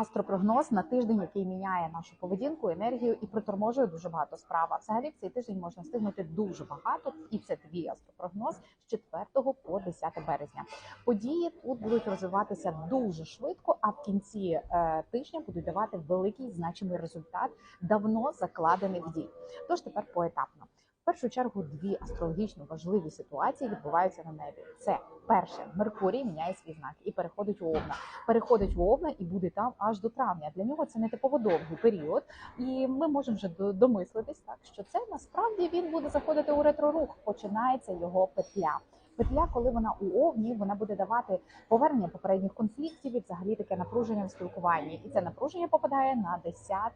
астропрогноз на тиждень, який міняє нашу поведінку, енергію і приторможує дуже багато справ. А Взагалі в цей тиждень можна встигнути дуже багато, і це твій астропрогноз з 4 по 10 березня. Події тут будуть розвиватися дуже швидко, а в кінці е, тижня будуть давати великий значимий результат, давно закладений в дій. Тож тепер поетапно. В першу чергу дві астрологічно важливі ситуації відбуваються на небі. Це перше, Меркурій міняє свій знак і переходить у Овна. Переходить в Овна і буде там аж до травня. Для нього це не типово довгий період, і ми можемо вже домислитись так, що це насправді він буде заходити у ретрорух. Починається його петля. Петля, коли вона у овні, вона буде давати повернення попередніх конфліктів і взагалі таке напруження в спілкуванні. І це напруження попадає на 10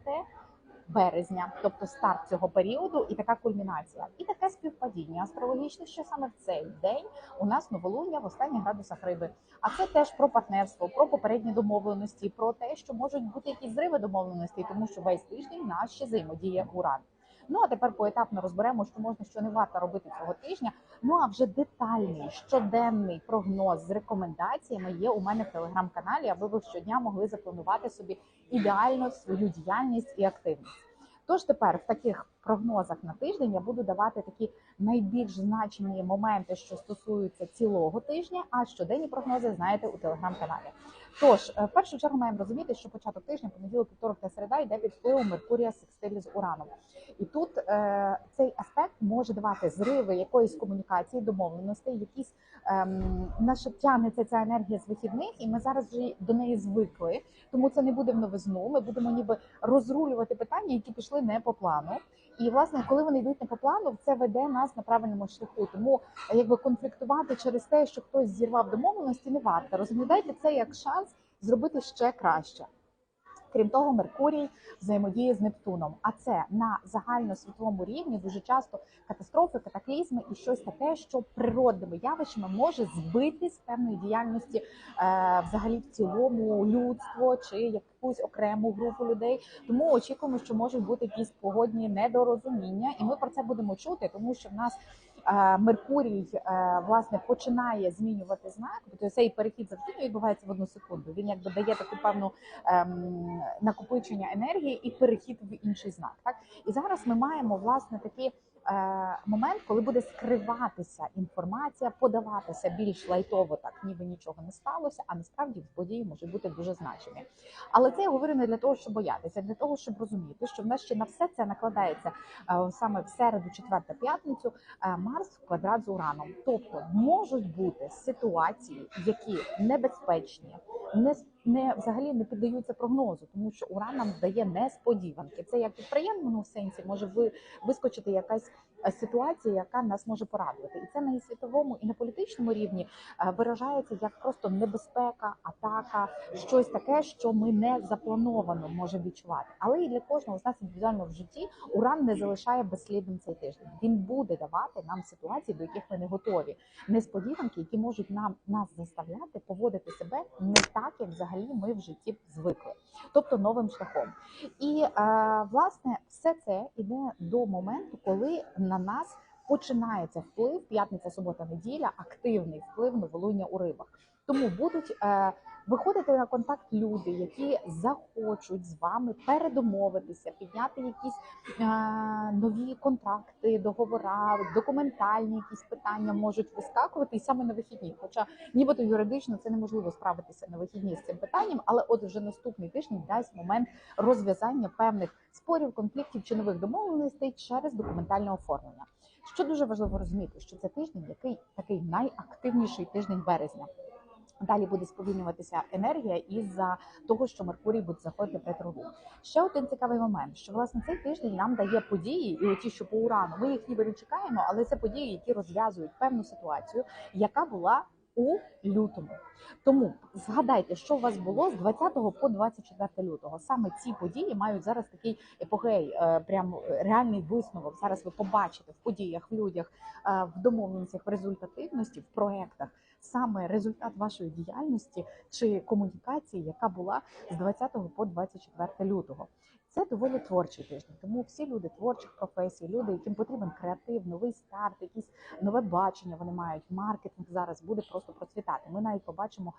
березня, тобто старт цього періоду, і така кульмінація, і таке співпадіння астрологічне, що саме в цей день у нас новолуння в останніх градусах риби. А це теж про партнерство, про попередні домовленості, про те, що можуть бути якісь зриви домовленостей, тому що весь тиждень нас ще взаємодіє уран. Ну а тепер поетапно розберемо, що можна, що не варто робити цього тижня. Ну а вже детальний щоденний прогноз з рекомендаціями є у мене в телеграм-каналі, аби ви щодня могли запланувати собі ідеально свою діяльність і активність. Тож тепер в таких прогнозах на тиждень я буду давати такі найбільш значені моменти, що стосуються цілого тижня, а щоденні прогнози знаєте у телеграм-каналі. Тож, е, в першу чергу маємо розуміти, що початок тижня, понеділок, вівторок та середа йде під впливом Меркурія секстилі з Ураном. І тут е, цей аспект може давати зриви якоїсь комунікації, домовленостей, якісь ем, наша тягнеться ця енергія з вихідних, і ми зараз вже до неї звикли. Тому це не буде в новизну. Ми будемо ніби розрулювати питання, які пішли не по плану. І власне, коли вони йдуть не по плану, це веде нас на правильному шляху. Тому якби конфліктувати через те, що хтось зірвав домовленості, не варто. Розглядайте це як шанс зробити ще краще. Крім того, Меркурій взаємодіє з Нептуном. А це на загальносвітовому рівні дуже часто катастрофи, катаклізми і щось таке, що природними явищами може збити з певної діяльності е, взагалі в цілому людство чи якусь окрему групу людей. Тому очікуємо, що можуть бути якісь погодні недорозуміння, і ми про це будемо чути, тому що в нас. Меркурій е, власне починає змінювати знак, тобто цей перехід завжди відбувається в одну секунду. Він якби дає таку певну ем, накопичення енергії і перехід в інший знак. Так і зараз ми маємо власне такий е, момент, коли буде скриватися інформація, подаватися більш лайтово, так ніби нічого не сталося, а насправді події можуть бути дуже значимі. Але це я говорю не для того, щоб боятися, для того, щоб розуміти, що в нас ще на все це накладається е, саме в середу, четверта п'ятницю. Марс в квадрат з ураном. Тобто можуть бути ситуації, які небезпечні, не не взагалі не піддаються прогнозу, тому що уран нам дає несподіванки. Це як в приємному сенсі може ви вискочити якась е, ситуація, яка нас може порадувати, і це на і світовому і на політичному рівні е, виражається як просто небезпека, атака, щось таке, що ми не заплановано можемо відчувати. Але і для кожного з нас індивідуально в житті уран не залишає безслідним цей тиждень. Він буде давати нам ситуації, до яких ми не готові, несподіванки, які можуть нам нас заставляти поводити себе не так, як взагалі ми в житті звикли, тобто новим шляхом. І е, власне все це іде до моменту, коли на нас починається вплив п'ятниця, субота, неділя, активний вплив новолуння у рибах. Тому будуть е, виходити на контакт люди, які захочуть з вами передомовитися, підняти якісь е, нові контракти, договори, документальні якісь питання можуть вискакувати і саме на вихідні. Хоча нібито юридично це неможливо справитися на вихідні з цим питанням, але от вже наступний тиждень дасть момент розв'язання певних спорів, конфліктів чи нових домовленостей через документальне оформлення. Що дуже важливо розуміти, що це тиждень, який такий найактивніший тиждень березня. Далі буде сповільнюватися енергія із-за того, що Меркурій буде заходити в ретрорух. Ще один цікавий момент, що власне цей тиждень нам дає події, і оті, що по урану, ми їх ніби не чекаємо, але це події, які розв'язують певну ситуацію, яка була у лютому. Тому згадайте, що у вас було з 20 по 24 лютого. Саме ці події мають зараз такий епогей, е, прям реальний висновок. Зараз ви побачите в подіях, в людях, е, в домовленостях, в результативності, в проектах саме результат вашої діяльності чи комунікації, яка була з 20 по 24 лютого. Це доволі творчий тиждень, тому всі люди творчих професій, люди, яким потрібен креатив, новий старт, якісь нове бачення. Вони мають маркетинг зараз буде просто процвітати. Ми навіть побачимо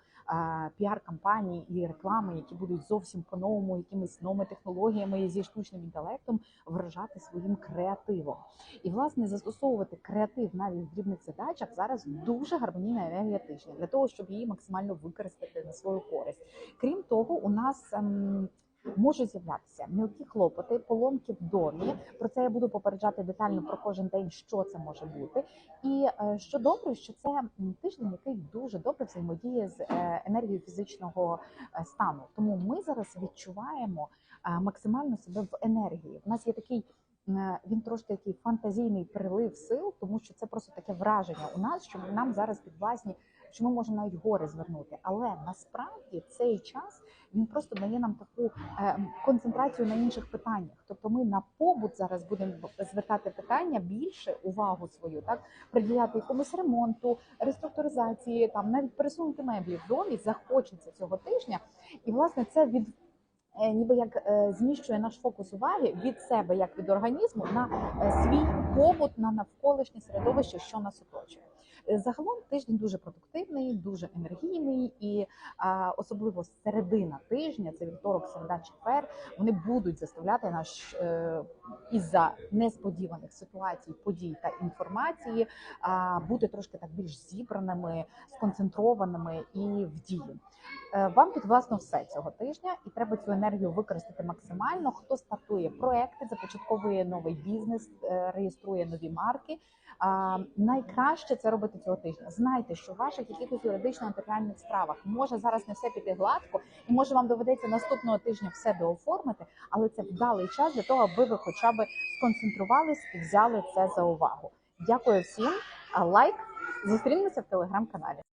піар-кампанії і реклами, які будуть зовсім по-новому, якимись новими технологіями зі штучним інтелектом вражати своїм креативом. І власне застосовувати креатив навіть в дрібних задачах зараз дуже гармонійна енергія тижня для того, щоб її максимально використати на свою користь. Крім того, у нас ем, Можуть з'являтися мілкі хлопоти, поломки в домі. Про це я буду попереджати детально про кожен день, що це може бути. І е, що добре, що це тиждень, який дуже добре взаємодіє з е, енергією фізичного е, стану. Тому ми зараз відчуваємо максимально себе в енергії. У нас є такий. Е, Він трошки такий фантазійний прилив сил, тому що це просто таке враження у нас, що нам зараз підвласні, що ми можемо навіть гори звернути. Але насправді цей час він просто дає нам таку е, концентрацію на інших питаннях. Тобто ми на побут зараз будемо звертати питання більше увагу свою, так приділяти якомусь ремонту, реструктуризації, там навіть пересунути меблі в домі захочеться цього тижня, і власне це від. Е, Ніби як е, зміщує наш фокус уваги від себе, як від організму, на е, свій побут, на навколишнє середовище, що нас оточує. Е, Загалом тиждень дуже продуктивний, дуже енергійний, і а, особливо середина тижня, це вівторок, середа, четвер. Вони будуть заставляти нас е, із-за несподіваних ситуацій, подій та інформації а, бути трошки так більш зібраними, сконцентрованими і в дії. Е, Вам тут власне все цього тижня, і треба цю енергію використати максимально. Хто стартує проекти, започатковує новий бізнес, е, реєструє нові марки. А, найкраще це робити цього тижня. Знайте, що в ваших якихось юридично-нотаріальних справах може зараз не все піти гладко, і може вам доведеться наступного тижня все дооформити, але це вдалий час для того, аби ви хоча б сконцентрувались і взяли це за увагу. Дякую всім. Лайк. Зустрінемося в телеграм-каналі.